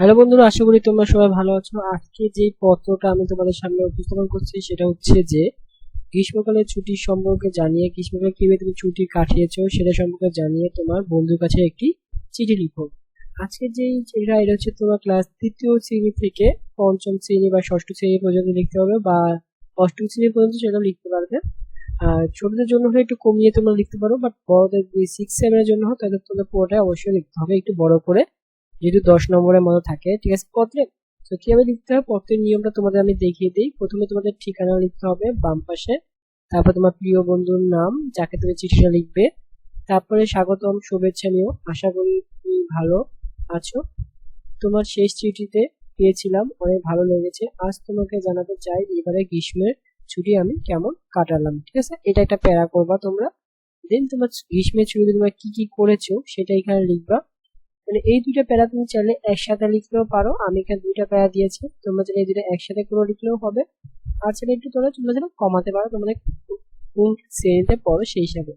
Hello বন্ধুরা, আশা করি তোমরা সবাই ভালো আছো। আজকে যে পত্রটা আমি তোমাদের সামনে উপস্থাপন করছি, সেটা হচ্ছে যে, গ্রীষ্মকালের ছুটি সম্পর্কে জানিয়ে, গ্রীষ্মকালে কীভাবে তুমি ছুটি কাটিয়েছো, সেটা সম্পর্কে জানিয়ে তোমার বন্ধুর কাছে একটি চিঠি লিখো। আজকে যে চিঠিটা, এটা হচ্ছে তোমার ক্লাস তৃতীয় শ্রেণি থেকে পঞ্চম শ্রেণি বা ষষ্ঠ শ্রেণি পর্যন্ত লিখতে হবে, বা অষ্টম শ্রেণি পর্যন্ত সেটা লিখতে পারবে। আর ছোটদের জন্য হলে একটু কমিয়ে তোমরা লিখতে পারো বাট বড়দের সিক্স সেভেনের জন্য হয়, তাহলে তোমাদের পুরোটা অবশ্যই লিখতে হবে, একটু বড় করে। যেহেতু দশ নম্বরের মতো থাকে, ঠিক আছে? পত্রে, তো কীভাবে লিখতে হবে? পত্রের নিয়মটা তোমাদের আমি দেখিয়ে দিই। প্রথমে তোমাদের ঠিকানা লিখতে হবে বাম পাশে। তারপর তোমার প্রিয় বন্ধুর নাম, যাকে তুমি চিঠিটা লিখবে। তারপরে স্বাগতম, শুভেচ্ছা নিও। আশা করি তুমি ভালো আছো। তোমার শেষ চিঠিতে পেয়েছিলাম, অনেক ভালো লেগেছে। আজ তোমাকে জানাতে চাই, এবারে গ্রীষ্মের ছুটি আমি কেমন কাটালাম, ঠিক আছে? এটা একটা প্যারা করবা তোমরা। দেন তোমার গ্রীষ্মের ছুটিতে তোমরা কি কি করেছ, সেটা এখানে লিখবা। মানে এই দুইটা প্যারা তুমি চাইলে একসাথে লিখলেও পারো। আমি এখানে দুইটা প্যারা দিয়েছি। তোমরা চাইলে এই দুটো একসাথে করে লিখলেও হবে। আর চাইলে একটু তোমরা তোমরা যেন কমাতে পারো, তোমরা কোন শ্রেণীতে পড়ো সেই হিসাবে।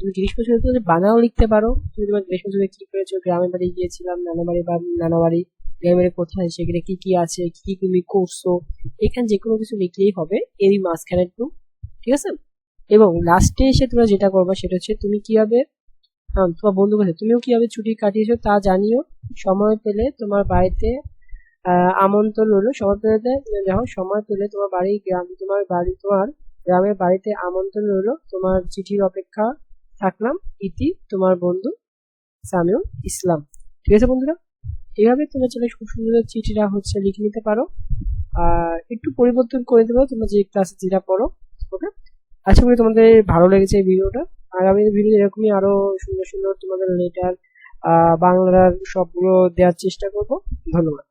তুমি গ্রীষ্ম ছুটিতে বানাও লিখতে পারো। তুমি তোমার ছুটিতে কি করেছ? গ্রামের বাড়ি গিয়েছিলাম, নানা বাড়ি বা নানা বাড়ি, গ্রামের কোথায়, সেখানে কি কি আছে, কি কি তুমি করছ? এখানে যে কোনো কিছু লিখলেই হবে। এরই মাঝখানে একটু, ঠিক আছে? এবং লাস্টে এসে তোমরা যেটা করবে সেটা হচ্ছে তুমি কীভাবে তোমার বন্ধু বলে তুমিও কীভাবে ছুটি কাটিয়েছো তা জানিও। সময় পেলে তোমার বাড়িতে আমন্ত্রণ রইল। সময় পেলে দেখো, সময় পেলে তোমার বাড়ি গ্রাম, তোমার বাড়ি, তোমার গ্রামের বাড়িতে আমন্ত্রণ রইল। তোমার চিঠির অপেক্ষা থাকলাম, ইতি তোমার বন্ধু সামিউল ইসলাম। ঠিক আছে বন্ধুরা? এইভাবে তোমরা চলে খুব সুন্দর চিঠিটা হচ্ছে লিখে নিতে পারো। আর একটু পরিবর্তন করে দেবো, তোমরা যে ক্লাসে যেটা পড়ো, ওকে? আশা করি তোমাদের ভালো লেগেছে এই ভিডিওটা। আগামী ভিডিও এরকমই আরও সুন্দর সুন্দর তোমাদের লেটার বাংলার সবগুলো দেওয়ার চেষ্টা করব। ধন্যবাদ।